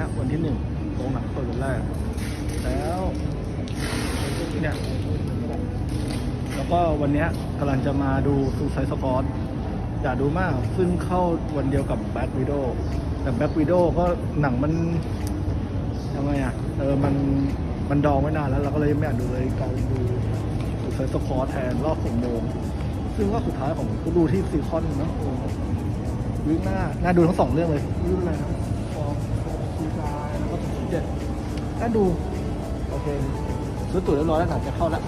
นี้ยวันที่หนึ่งโรงหนังเปิดวันแรก แล้วเนี่ยแล้วก็วันเนี้ยกำลังจะมาดูซูไซสกอตอยากดูมากซึ่งเข้าวันเดียวกับแบ็ k วิด o แต่แบ็ k วิด o ก็หนังมันยังไงอะเออมันมันดองไว้นานแล้วเราก็เลยไม่อยากดูเลยกลารดูซูไซสกอตแทนรอบหกโมงซึ่งรอบสุดท้ายของกูดูที่ซีคอนเนาะวิกหน้าน่าดูทั้งสองเรื่องเลยวิกอะไรนะ เจ็ดก็ดู โอเคซื้อตั๋วเรียบร้อยแล้วหนังจะเข้าแล้ว